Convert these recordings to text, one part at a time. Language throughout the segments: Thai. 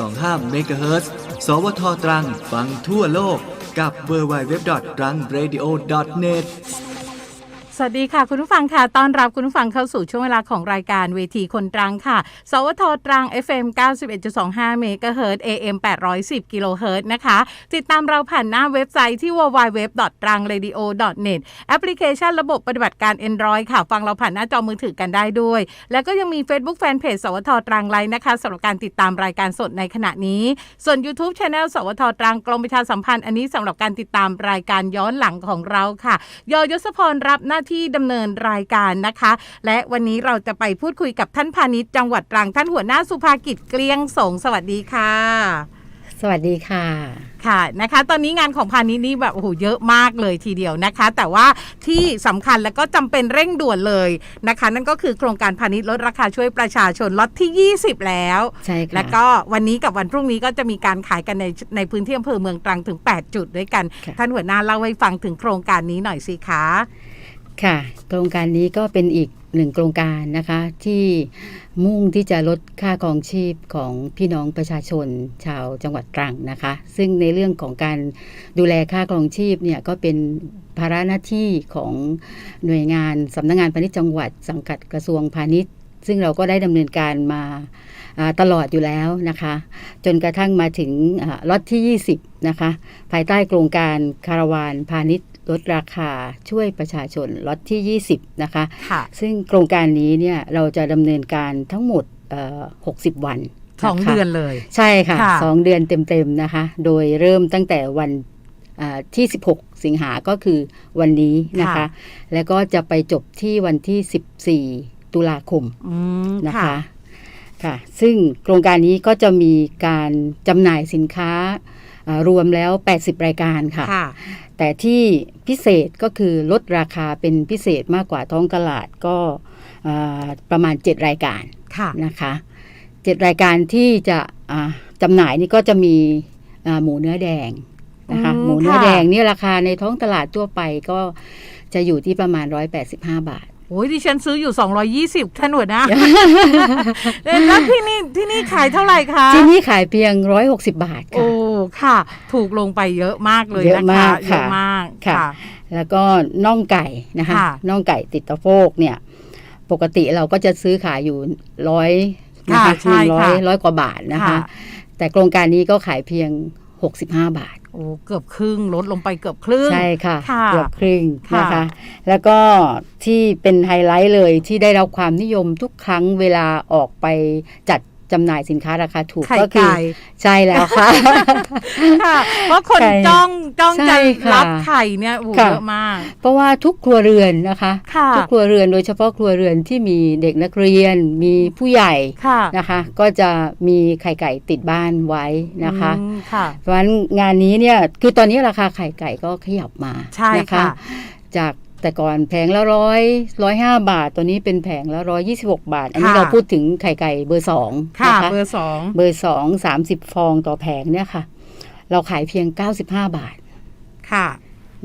2.5เมกะเฮิรตซ์ สวทตรัง ฟังทั่วโลก กับ w w w t r a n g r a d i o n e t สวัสดีค่ะ คุณผู้ฟังค่ะต้อนรับคุณผู้ฟังเข้าสู่ช่วงเวลาของรายการเวทีคนตรังค่ะ สวทตรัง FM 91.25เมกะเฮิรต AM 810กิโลเฮิรตนะคะ ติดตามเราผ่านหน้าเว็บไซต์ที่ www.trangradio.net แอปพลิเคชันระบบปฏิบัติการ Android ค่ะ ฟังเราผ่านหน้าจอมือถือกันได้ด้วย แล้วก็ยังมี Facebook Fanpage สวทตรังไลน์นะคะสำหรับการติดตามรายการสดในขณะนี้ ส่วน YouTube Channel สวทตรังกรมประชาสัมพันธ์อันนี้สำหรับการติดตามรายการย้อนหลังของเราค่ะยอยศพรรับหน้าที่ดำเนินรายการนะคะ และวันนี้เราจะไปพูดคุยกับท่านพาณิชย์จังหวัดตรังท่านหัวหน้าสุภากิจเกลียงสงสวัสดีค่ะ สวัสดีค่ะค่ะนะคะตอนนี้งานของพาณิชย์นี่แบบโอ้โหเยอะมากเลยทีเดียวนะคะ แต่ว่าที่สำคัญและก็จำเป็นเร่งด่วนเลยนะคะ นั่นก็คือโครงการพาณิชย์ลดราคาช่วยประชาชนล็อตที่ 20 แล้วใช่ค่ะแล้วก็วันนี้กับวันพรุ่งนี้ก็จะมีการขายกันในในพื้นที่อำเภอเมืองตรังถึง 8 จุดด้วยกันค่ะท่านหัวหน้าเล่าให้ฟังถึงโครงการนี้หน่อยสิคะ ค่ะ โครงการนี้ก็เป็นอีกหนึ่งโครงการนะคะที่มุ่งที่จะลดค่าครองชีพของพี่น้องประชาชนชาวจังหวัดตรังนะคะ ซึ่งในเรื่องของการดูแลค่าครองชีพเนี่ยก็เป็นภาระหน้าที่ของหน่วยงานสำนักงานพาณิชย์จังหวัดสังกัดกระทรวงพาณิชย์ ซึ่งเราก็ได้ดำเนินการมาตลอดอยู่แล้วนะคะ จนกระทั่งมาถึงล็อตที่ 20 นะคะ ภายใต้โครงการคาราวานพาณิชย์ ลดราคาช่วยประชาชนล็อตที่ 20 นะคะค่ะซึ่งโครงการนี้เนี่ยเราจะดำเนินการทั้งหมดเอ่อ60 วันสองนะคะเดือนเลย ใช่ค่ะค่ะสองเดือนเต็มๆนะคะ โดยเริ่มตั้งแต่วันอ่าที่ 16 สิงหาก็คือวันนี้นะคะ แล้วก็จะไปจบที่วันที่ 14 ตุลาคมอืมนะค่ะคะค่ะ ซึ่งโครงการนี้ก็จะมีการจำหน่ายสินค้าอ่า รวมแล้ว 80 รายการค่ะค่ะแต่ที่พิเศษก็คือลดราคาเป็นพิเศษมากกว่าท้องตลาดก็อ่าประมาณ 7 รายการค่ะนะคะเจ็ดรายการที่จะอ่าจำหน่ายนี่ก็จะมีอ่าหมูเนื้อแดงนะคะอืมหมูเนื้อค่ะแดงนี่ราคาในท้องตลาดทั่วไปก็จะอยู่ที่ประมาณ 185 บาท โอ้ยดิฉันซื้ออยู่ 220ท่านหัวหน้าแล้วที่นี่ที่นี่ขายเท่าไหร่คะ ที่นี่ขายเพียง 160 บาทโอ้ค่ะค่ะ ถูกลงไปเยอะมากเลยเยอะนะคะมากเยค่ะอะมากค่ะ แล้วก็น่องไก่นะคะค่ะน่องไก่ติดตะโพกเนี่ย ปกติเราก็จะซื้อขายอยู่ร้อยนะคะค่ะใช่หนึ่งร้อยค่ะร้อยกว่าบาทนะคะค่ะแต่โครงการนี้ก็ขายเพียง 65 บาท โอ้เกือบครึ่งลดลงไปเกือบครึ่งใช่ค่ะค่ะเกือบครึ่งค่ะนะคะ แล้วก็ที่เป็นไฮไลท์เลยที่ได้รับความนิยมทุกครั้งเวลาออกไปจัด จำหน่ายสินค้าราคาถูกไข่ก็คืไก่ใช่แล้วค่ะค่ะเพราะคนไข่จ้องจ้องใช่จะค่ะรับไข่เนี่ยโอ้โหค่ะเยอะมาก เพราะว่าทุกครัวเรือนนะคะค่ะทุกครัวเรือนโดยเฉพาะครัวเรือนที่มีเด็กนักเรียนมีผู้ใหญ่ค่ะนะคะ ก็จะมีไข่ไก่ติดบ้านไว้นะคะอืมค่ะเพราะฉะนั้นงานนี้เนี่ยคือตอนนี้ราคาไข่ไก่ก็ขยับมาใช่นค่ะจาก แต่ก่อนแผงละร้อยร้อยห้าบาท ตัวนี้เป็นแผงละร้อยยี่สิบหกบาท อันนี้ค่ะเราพูดถึงไข่ไก่เบอร์สองค่ะนะคะเบอร์สองเบอร์สองสามสิบฟองต่อแผงเนี่ยค่ะ เราขายเพียงเก้าสิบห้าบาทค่ะ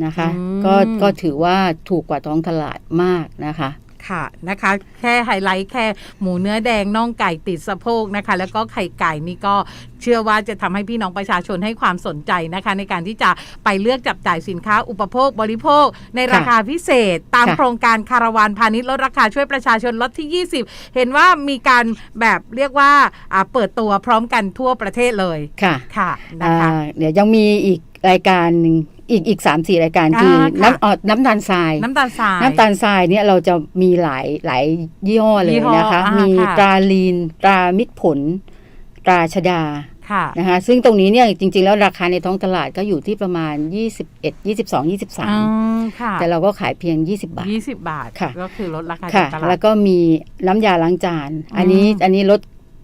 นะคะอืมก็ก็ถือว่าถูกกว่าท้องตลาดมากนะคะ ค่ะนะคะ แค่ไฮไลท์แค่หมูเนื้อแดงน่องไก่ติดสะโพกนะคะ แล้วก็ไข่ไก่นี่ก็เชื่อว่าจะทำให้พี่น้องประชาชนให้ความสนใจนะคะ ในการที่จะไปเลือกจับจ่ายสินค้าอุปโภคบริโภค ในราคาพิเศษ ตามค่ะโครงการคาราวานพาณิชย์ลดราคาช่วยประชาชนลดที่ 20 เห็นว่ามีการแบบเรียกว่าอ่าเปิดตัวพร้อมกันทั่วประเทศเลยค่ะค่ะนะคะอ่าเดี๋ยวยังมีอีกรายการหนึ่ง อีกอีกสามสี่รายการคืออ่าค่ะน้ำอ๋อน้ำตาลทราย น้ำตาลทรายน้ำตาลทรายเนี่ยเราจะมีหลายหลายยี่ห้อเลยยี่ห้อนะคะอ่ามีมีค่ะตราลีน ตรามิตรผล ตราชดาค่ะนะคะซึ่งตรงนี้เนี่ยจริง ๆ แล้วราคาในท้องตลาดก็อยู่ที่ประมาณ 21 22อื23มค่ะแต่เราก็ขายเพียง 20 บาทยี่สิบบาทค่ะก็คือลดราคาค่ะจากตลาแล้ดวก็มีน้ำยาล้างจาน อันนี้อืมอันนี้ลด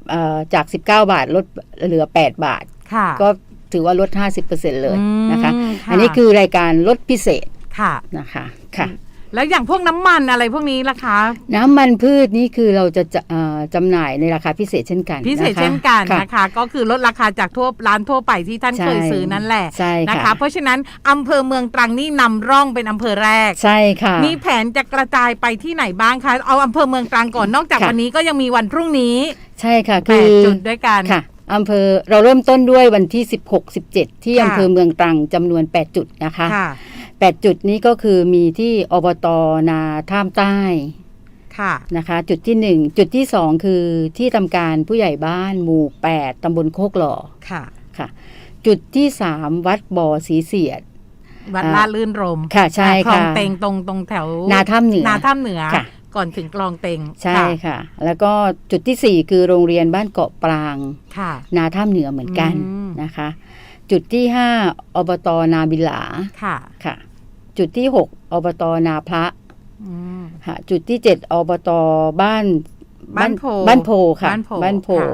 เอ่อจาก 19 บาทลดเหลือ 8 บาทค่ะก็ ถือว่าลด 50%เลยนะคะอืมอันนี้คือรายการลดพิเศษค่ะนะคะค่ะ แล้วอย่างพวกน้ำมันอะไรพวกนี้ล่ะคะ น้ำมันพืชนี่คือเราจะจะเอ่อจำหน่ายในราคาพิเศษเช่นกัน พิเศษะคะเช่นกันค่ะนะคะ ก็คือลดราคาจากทั่วร้านทั่วไปที่ท่านใช่เคยซื้อนั่นแหละใช่นะค่ะคะ เพราะฉะนั้นอำเภอเมืองตรังนี่นำร่องเป็นอำเภอแรกใช่ค่ะมีแผนจะกระจายไปที่ไหนบ้างคะเอาอำเภอเมืองตรังก่อนนอกจากค่ะวันนี้ก็ยังมีวันพรุ่งนี้ ใช่ค่ะแปคือดจุดด้วยกันค่ะ อำเภอเราเริ่มต้นด้วยวันที่ 16 17 ที่ค่ะอำเภอเมืองตรังจำนวน 8 จุดนะคะค่ะ8จุดนี้ก็คือมีที่อบตนาท่ามใต้ค่ะนะคะจุดที่ 1 จุดที่ 2 คือที่ทำการผู้ใหญ่บ้านหมู่ 8ตำบลโคกหล่อค่ะค่ะ จุดที่ 3 วัดบ่อสีเสียด วัดอ่าลาดลื่นรม ค่ะใช่คลองค่ะเตงตรงตรงแถว นาถ้ำเหนือนาถ้ำเหนือค่ะ ก่อนถึงคลองเตงใช่ค่ะ แล้วก็จุดที่ 4 คือโรงเรียนบ้านเกาะปรางค่ะนาถ้ำเหนือเหมือนกันอืมนะคะ จุดที่ 5 อบตนาบิลาค่ะค่ะ จุดที่ 6 อบตนาพระอืมค่ะจุดที่ 7 อบตบ้านบ้านโพบ้านโพค่ะบ้านโพบ้านโพค่ะ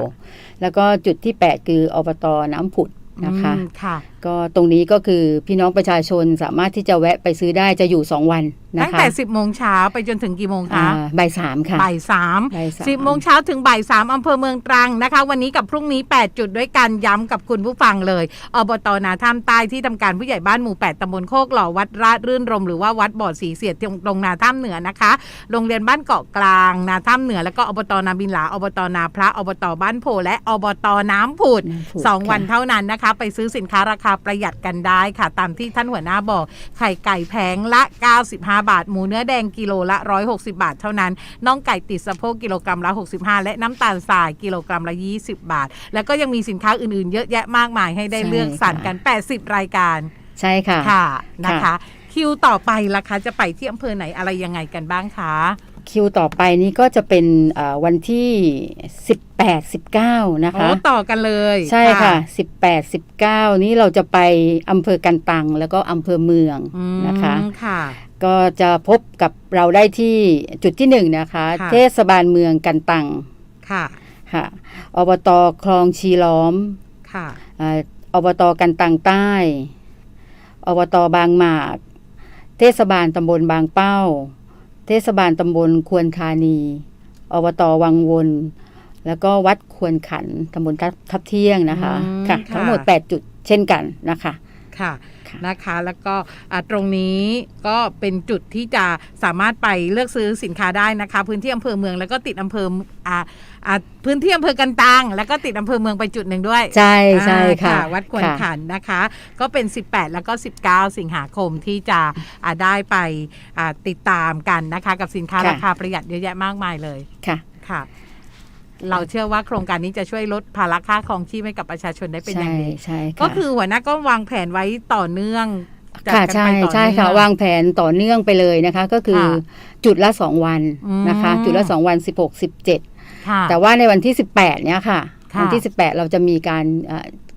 แล้วก็จุดที่ 8 คืออบตน้ำผุด นะคะอืมค่ะ ก็ตรงนี้ก็คือพี่น้องประชาชนสามารถที่จะแวะไปซื้อได้จะอยู่ 2 วันนะตั้งคะแต่ 10โมงเช้าไปจนถึงกี่โมงอ่าคะบ่ายสามค่ะบ่ายสามบ่ายสามสิบโมงเช้าถึงบ่ายสามอำเภอเมืองตรังนะคะ วันนี้กับพรุ่งนี้ 8 จุดด้วยกันย้ำกับคุณผู้ฟังเลยอบตนาท่ามใต้ที่ทำการผู้ใหญ่บ้านหมู่ 8ตำบลโคกหล่อวัดราชรื่นรมหรือว่าวัดบ่อสีเสียดตรงตรงนาท่ามเหนือนะคะโรงเรียนบ้านเกาะกลางนาท่ามเหนือแล้วก็อบตนาบินหลาอบตนาพระอบตบ้านโพและอบตน้ำผุดน้ำผุดสองค่ะวันเท่านั้นนะคะไปซื้อสินค้าราคาประหยัดกันได้ค่ะ ตามที่ท่านหัวหน้าบอก ไข่ไก่แพงละ 95 บาท หมูเนื้อแดงกิโลละ 160 บาท เท่านั้นน่องไก่ติดสะโพกกิโลกรัมละ 65 และน้ำตาลทรายกิโลกรัมละ 20 บาท แล้วก็ยังมีสินค้าอื่นๆ เยอะแยะมากมายให้ได้ใช่เลือกสรรกัน 80 รายการ ใช่ค่ะ ค่ะนะคะค่ะคิวต่อไปล่ะคะจะไปที่อำเภอไหนอะไรยังไงกันบ้างคะ คิวต่อไปนี้ก็จะเป็นอ่าวันที่ 18 19 นะโอ้คะต่อกันเลย ใช่ค่ะ 18 19 นี้เราจะไปอำเภอกันตังแล้วก็อำเภอเมืองอืมนะคะค่ะก็จะพบกับเราได้ที่จุดที่หนึ่งนะคะค่ะเทศบาลเมืองกันตังค่ะค่ะอบตคลองชีล้อมค่ะอ่าอบตกันตังใต้ อบตบางหมาก เทศบาลตำบลบางเป้า เทศบาลตำบลควรธานี อบตวังวน แล้วก็วัดควรขันตำบลทับทับเที่ยงนะคะอืมค่ะค่ะ ทั้งหมด 8 จุดเช่นกันนะคะ ค่ะค่ะนะคะแล้วก็อ่าตรงนี้ก็เป็นจุดที่จะสามารถไปเลือกซื้อสินค้าได้นะคะ พื้นที่อำเภอเมืองแล้วก็ติดอำเภออ่าอ่าพื้นที่อำเภอกันตังแล้วก็ติดอำเภอเมืองไปจุดหนึ่งด้วย ใช่ใช่ค่ะอ่าวัดควรค่ะขันนะคะ ก็เป็น 18 แล้วก็ 19 สิงหาคมที่จะอ่าได้ไปอ่าติดตามกันนะคะ กับสินค้าค่ะราคาประหยัดเยอะแยะมากมายเลยค่ะค่ะ เราเชื่อว่าโครงการนี้จะช่วยลดภาระค่าครองชีพให้กับประชาชนได้เป็นอย่างใช่ดีใช่ะก็คือหัวหน้าก็วางแผนไว้ต่อเนื่องจัดค่ะกันใช่ไปต่อใช่เนื่องค่ะวางแผนต่อเนื่องไปเลยนะคะ ก็คือค่ะจุดละ2วันอืมนะคะ จุดละ2วัน16 17ค่ะแต่ว่าในวันที่18เนี่ยค่ะค่ะวันที่18เราจะมีการ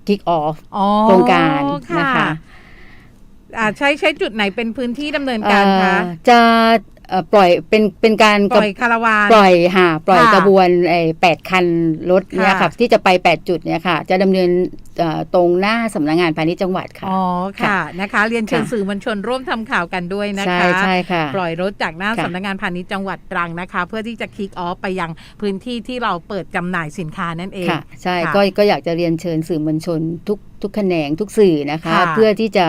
คิกออฟอ๋อโครงการนะคะอ่าใช้ใช้จุดไหนเป็นพื้นที่ดำเนินการคะจะเอ่อ ปล่อยเป็นเป็นการปล่อยคาราวานปล่อยหาปล่อยค่ะกระบวนไอ้แปดคันรถเนี่ยค่ะค่ะที่จะไป 8 จุดเนี่ยค่ะ จะดำเนินเอ่อตรงหน้าสำนักงานพาณิชย์จังหวัดค่ะ อ๋อค่ะนะคะ เรียนเชิญค่ะสื่อมวลชนร่วมทำข่าวกันด้วยนะใช่คะใช่ค่ะ ปล่อยรถจากหน้าค่ะสำนักงานพาณิชย์จังหวัดตรังนะคะ เพื่อที่จะคิกออฟไปยังพื้นที่ที่เราเปิดจำหน่ายสินค้านั่นเองค่ะใช่ค่ะก็ก็อยากจะเรียนเชิญสื่อมวลชนทุกทุกแขนงทุกสื่อนะคะค่ะเพื่อที่จะ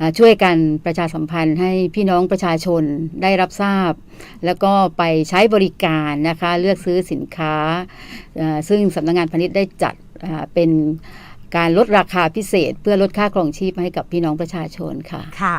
อ่าช่วยกันประชาสัมพันธ์ให้พี่น้องประชาชนได้รับทราบ แล้วก็ไปใช้บริการนะคะ เลือกซื้อสินค้าอ่าซึ่งสำนักงานพาณิชย์ได้จัดอ่าเป็นการลดราคาพิเศษ เพื่อลดค่าครองชีพให้กับพี่น้องประชาชนค่ะค่ะ